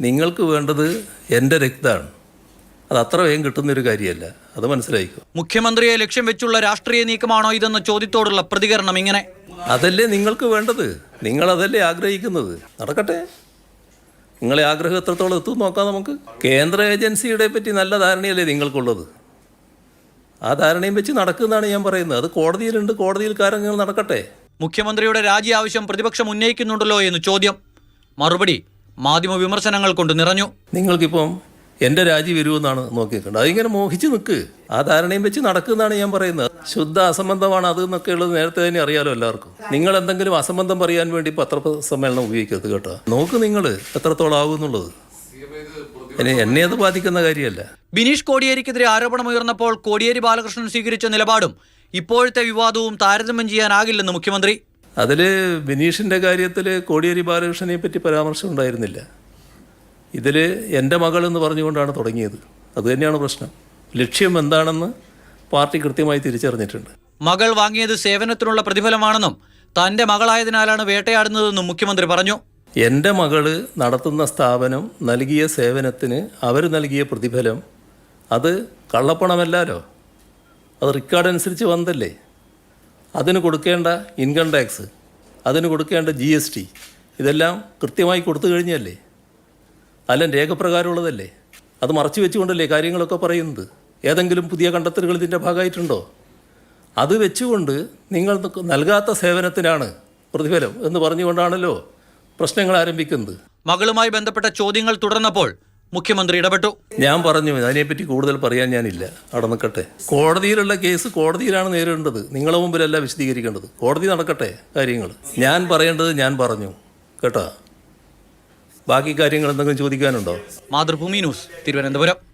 നിങ്ങൾക്ക് വേണ്ടത് എന്റെ രക്തമാണ്. അത് അത്ര വേഗം കിട്ടുന്നൊരു കാര്യമല്ല. അത് മനസ്സിലായിക്കോ? മുഖ്യമന്ത്രിയെ ലക്ഷ്യം വെച്ചുള്ള രാഷ്ട്രീയ നീക്കമാണോ ഇതെന്ന ചോദ്യത്തോടുള്ള പ്രതികരണം ഇങ്ങനെ. അതല്ലേ നിങ്ങൾക്ക് വേണ്ടത്. നിങ്ങളതല്ലേ ആഗ്രഹിക്കുന്നത്. നടക്കട്ടെ. നിങ്ങളെ ആഗ്രഹം എത്രത്തോളം എത്തും നോക്കാം നമുക്ക്. കേന്ദ്ര ഏജൻസിയുടെ പറ്റി നല്ല ധാരണയല്ലേ നിങ്ങൾക്കുള്ളത്. ആ ധാരണയും വെച്ച് നടക്കുന്നതാണ് ഞാൻ പറയുന്നത്. അത് കോടതിയിലുണ്ട് കോടതിയിൽ കാര്യങ്ങൾ നടക്കട്ടെ. മുഖ്യമന്ത്രിയുടെ രാജി ആവശ്യം പ്രതിപക്ഷം ഉന്നയിക്കുന്നുണ്ടല്ലോ എന്ന് ചോദ്യം. മറുപടി മാധ്യമ വിമർശനങ്ങൾ കൊണ്ട് നിറഞ്ഞു. നിങ്ങൾക്കിപ്പം എന്റെ രാജി വരുമെന്നാണ് നോക്കിയിട്ടുണ്ട് അതിങ്ങനെ മോഹിച്ച് നിൽക്ക് ആ ധാരണയും വെച്ച് നടക്കുന്നതാണ് ഞാൻ പറയുന്നത്. ശുദ്ധ അസംബന്ധമാണ് അത് എന്നൊക്കെ ഉള്ളത് നേരത്തെ തന്നെ അറിയാലോ എല്ലാവർക്കും. നിങ്ങൾ എന്തെങ്കിലും അസംബന്ധം പറയാൻ വേണ്ടി പത്രസമ്മേളനം ഉപയോഗിക്കരുത് കേട്ടോ. നോക്ക് നിങ്ങൾ എത്രത്തോളം ആകുന്നുള്ളത് എന്നുള്ളത്. ഇനി എന്നെ അത് ബാധിക്കുന്ന കാര്യമല്ല. ബിനീഷ് കോടിയേരിക്കെതിരെ ആരോപണം ഉയർന്നപ്പോൾ കോടിയേരി ബാലകൃഷ്ണൻ സ്വീകരിച്ച നിലപാടും ഇപ്പോഴത്തെ വിവാദവും താരതമ്യം ചെയ്യാനാകില്ലെന്ന് മുഖ്യമന്ത്രി. അതിൽ ബിനീഷിന്റെ കാര്യത്തിൽ കോടിയേരി ബാലകൃഷ്ണനെ പറ്റി പരാമർശം ഉണ്ടായിരുന്നില്ല. ഇതിൽ എന്റെ മകൾ എന്ന് പറഞ്ഞുകൊണ്ടാണ് തുടങ്ങിയത്. അതുതന്നെയാണ് പ്രശ്നം. ലക്ഷ്യം എന്താണെന്ന് പാർട്ടി കൃത്യമായി തിരിച്ചറിഞ്ഞിട്ടുണ്ട്. മകൾ വാങ്ങിയത് സേവനത്തിനുള്ള പ്രതിഫലമാണെന്നും തന്റെ മകളായതിനാലാണ് വേട്ടയാടുന്നതെന്നും മുഖ്യമന്ത്രി പറഞ്ഞു. എന്റെ മകൾ നടത്തുന്ന സ്ഥാപനം നൽകിയ സേവനത്തിന് അവർ നൽകിയ പ്രതിഫലം അത് കള്ളപ്പണമല്ലാലോ? അത് റെക്കോർഡ് അനുസരിച്ച് വന്നല്ലേ അതിന് കൊടുക്കേണ്ട ഇൻകം ടാക്സ് അതിന് കൊടുക്കേണ്ട ജി എസ് ടി ഇതെല്ലാം കൃത്യമായി കൊടുത്തു കഴിഞ്ഞല്ലേ അല്ല രേഖപ്രകാരമുള്ളതല്ലേ? അത് മറച്ചു വെച്ചുകൊണ്ടല്ലേ കാര്യങ്ങളൊക്കെ പറയുന്നത്? ഏതെങ്കിലും പുതിയ കണ്ടെത്തലുകൾ ഇതിന്റെ ഭാഗമായിട്ടുണ്ടോ? അത് വെച്ചുകൊണ്ട് നിങ്ങൾ നൽകാത്ത സേവനത്തിനാണ് പ്രതിഫലം എന്ന് പറഞ്ഞുകൊണ്ടാണല്ലോ പ്രശ്നങ്ങൾ ആരംഭിക്കുന്നത്. മകളുമായി ബന്ധപ്പെട്ട ചോദ്യങ്ങൾ തുടർന്നപ്പോൾ മുഖ്യമന്ത്രി ഇടപെട്ടു. ഞാൻ പറഞ്ഞു അതിനെപ്പറ്റി കൂടുതൽ പറയാൻ ഞാനില്ല. അവിടെ നിൽക്കട്ടെ. കോടതിയിലുള്ള കേസ് കോടതിയിലാണ് നേരിടേണ്ടത്. നിങ്ങളെ മുമ്പിലല്ല വിശദീകരിക്കേണ്ടത്. കോടതി നടക്കട്ടെ കാര്യങ്ങൾ. ഞാൻ പറയേണ്ടത് ഞാൻ പറഞ്ഞു. കേട്ടോ? ബാക്കി കാര്യങ്ങൾ എന്തെങ്കിലും ചോദിക്കാനുണ്ടോ? മാതൃഭൂമി ന്യൂസ് തിരുവനന്തപുരം.